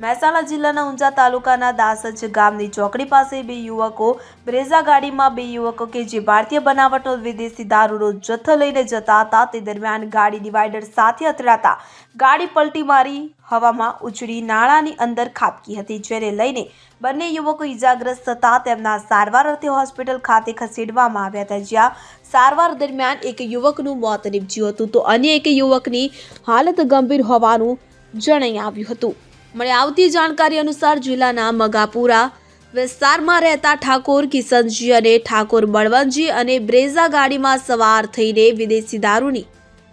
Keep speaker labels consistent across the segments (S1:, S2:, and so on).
S1: મહેસાણા જિલ્લાના ઊંઝા તાલુકાના દાસજ ગામની ચોકડી પાસે બે યુવકો બ્રેઝા ગાડીમાં બે યુવકો કે જે ભારતીય બનાવટનો વિદેશી દારૂનો જથ્થો લઈને જતા હતા, તે દરમિયાન ગાડી ડિવાઈડર સાથે અથડાતા ગાડી પલટી મારી હવામાં ઉછળી નાળાની અંદર ખાબકી હતી, જેને લઈને બંને યુવકો ઈજાગ્રસ્ત થતા તેમના સારવાર અર્થે હોસ્પિટલ ખાતે ખસેડવામાં આવ્યા હતા, જ્યાં સારવાર દરમિયાન એક યુવકનું મોત નીપજ્યું હતું. તો અન્ય એક યુવકની હાલત ગંભીર હોવાનું જણાઈ આવ્યું હતું. મળી આવતી જાણકારી અનુસાર જિલ્લાના મગાપુરા વિસ્તારમાં રહેતા ઠાકોર કિશનજી અને ઠાકોર બળવંતજી અને બ્રેઝા ગાડીમાં સવાર થઈને વિદેશી દારૂની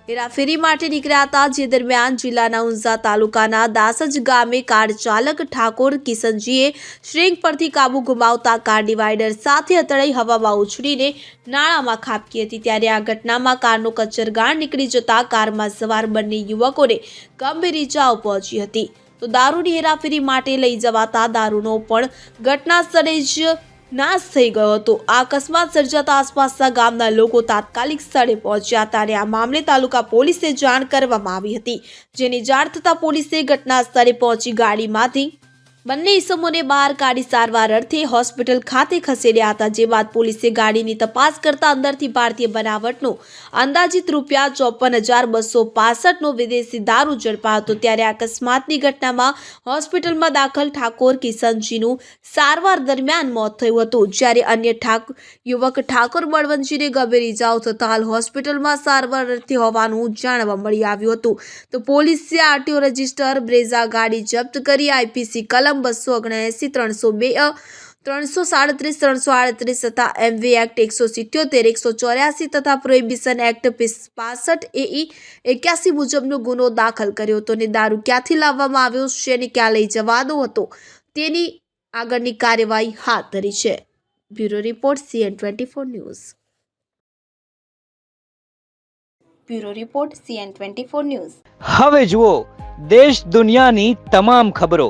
S1: હેરાફેરી માટે નીકળ્યા હતા, જે દરમિયાન જિલ્લાના ઊંઝા તાલુકાના દાસજ ગામે કાર ચાલક ઠાકોર કિશનજીએ શ્રેંગ પરથી કાબુ ગુમાવતા કાર ડિવાઈડર સાથે અથડાઈ હવામાં ઉછળીને નાળામાં ખાબકી હતી. ત્યારે આ ઘટનામાં કારનો કચરગાળ નીકળી જતા કારમાં સવાર બંને યુવકોને ગંભીર ઇજાઓ પહોંચી હતી. તો દારૂની હેરાફેરી માટે લઈ જવાતા દારૂનો પણ ઘટના સ્થળે જ નાશ થઈ ગયો હતો. આ અકસ્માત સર્જાતા આસપાસના ગામના લોકો તાત્કાલિક સ્થળે પહોંચ્યા હતા અને આ મામલે તાલુકા પોલીસે જાણ કરવામાં આવી હતી. જેની જાણ થતાં પોલીસે ઘટના સ્થળે પહોંચી ગાડીમાંથી બંને ઈસમોને બહાર કાઢી સારવાર અર્થે હોસ્પિટલ ખાતે ખસેડ્યા હતા, જે બાદ પોલીસે ગાડીની તપાસ કરતા અંદરથી ભારતીય બનાવટનો અંદાજિત રૂપિયા ચોપન હજાર બસો પાસઠનો વિદેશી દારૂ ઝડપાયો હતો. ત્યારે અકસ્માતની ઘટનામાં હોસ્પિટલમાં દાખલ ઠાકોર કિશનજીનું સારવાર દરમિયાન મોત થયું હતું. જ્યારે અન્ય ઠાક, યુવક ઠાકોર બળવંતજીને ગંભીર ઇજાઓ થતાં હાલ હોસ્પિટલમાં સારવાર અર્થે હોવાનું જાણવા મળી આવ્યું હતું. તો પોલીસે આરટીઓ રજિસ્ટર બ્રેઝા ગાડી જપ્ત કરી આઈપીસી કલમ બસો ઓગણએંસી ત્રણસો બે ત્રણસો સાડત્રીસ ત્રણસો આડત્રીસ તથા એમવી એક્ટ એકસો સિત્યોતેર એકસો ચોર્યાસી તથા પ્રોહિબિશન એક્ટ પાસઠ એઈ એક્યાસી મુજબનો ગુનો દાખલ કર્યો હતો અને દારૂ ક્યાંથી લાવવામાં આવ્યો છે અને ક્યાં લઈ જવાનો હતો તેની આગળની કાર્યવાહી હાથ ધરી છે. Bureau report CN twenty four news. Bureau report CN twenty four news.
S2: હવે જુઓ દેશ દુનિયાની તમામ ખબરો.